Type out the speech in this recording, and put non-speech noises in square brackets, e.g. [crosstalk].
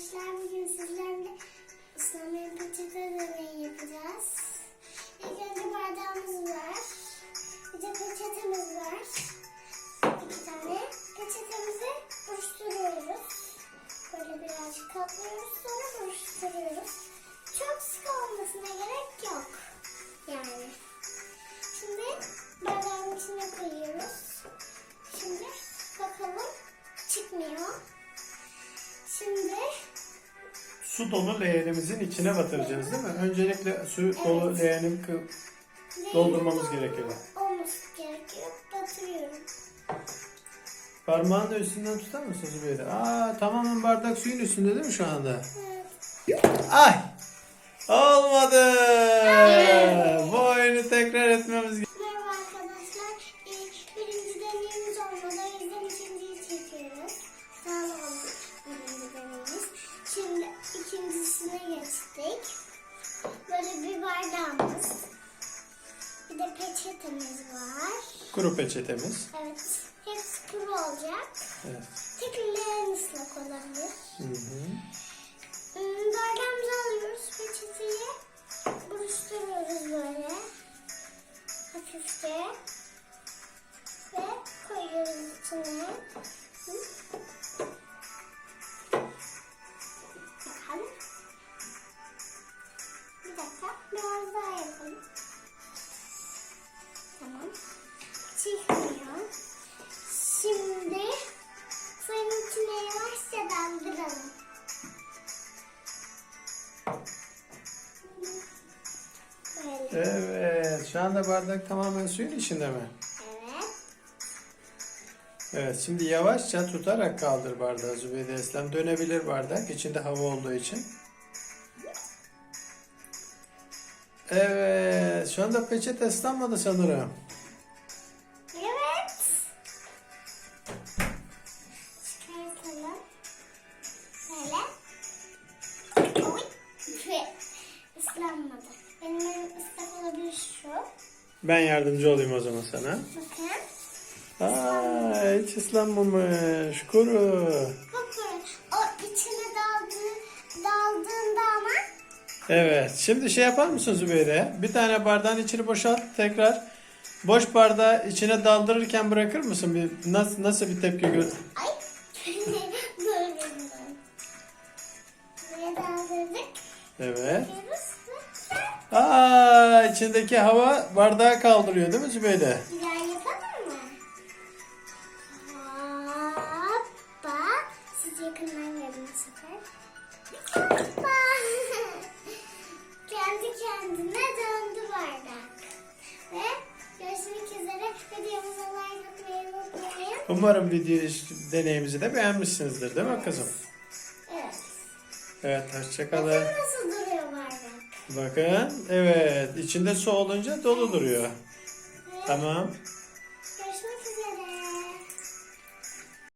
arkadaşlar bugün sizlerle ıslanmayan peçete deneyi yapacağız. İlk önce bardağımız var. Bir de peçetemiz var. İki tane. Peçetemizi buruşturuyoruz. Böyle birazcık katlıyoruz sonra buruşturuyoruz. Çok sık olmasına Su dolu leğenimizin içine batıracağız değil mi? Öncelikle su dolu leğeni kı- doldurmamız gerekiyor. Olması gerekiyor. Batırıyorum. Parmağını da üstünden tutar mısın Zübeyde? Aa tamamen bardak suyun üstünde değil mi şu anda? Evet. Ay! Olmadı! Bu oyunu tekrar etmemiz gerekiyor. Kuru peçetemiz. Evet. Hepsi kuru olacak. Evet. Tek leğen ıslak olabilir. Hı hı. Hmm, Bardağımızı Evet. Şu anda bardak tamamen suyun içinde mi? Evet. Evet. Şimdi yavaşça tutarak kaldır bardağı Zübeyde Eslem. Dönebilir bardak. içinde hava olduğu için. Evet. Şu anda peçete ıslanmadı sanırım. Ben yardımcı olayım o zaman sana. Bakın. Aa, hiç ıslanmamış. Kuru. Bakın. O içine daldı, daldığında ama Evet. Şimdi şey yapar mısın Zübeyde? Bir tane bardağın içini boşalt. Tekrar boş bardağı içine daldırırken bırakır mısın? Bir, nasıl, nasıl bir tepki gör? Ay. Böyle daldırdık. Evet. Aa, içindeki hava bardağı kaldırıyor değil mi Zübeyde? Daha yapalım mı? Hoppa. Siz yakından görün bu sefer. Hoppa. [laughs] Kendi kendine döndü bardak. Ve görüşmek üzere. Videomuza like atmayı unutmayın. Umarım video deneyimizi de beğenmişsinizdir değil mi kızım? Evet. Evet, hoşçakalın. Nasıl. Bakın, evet, içinde su olunca dolu duruyor. Tamam.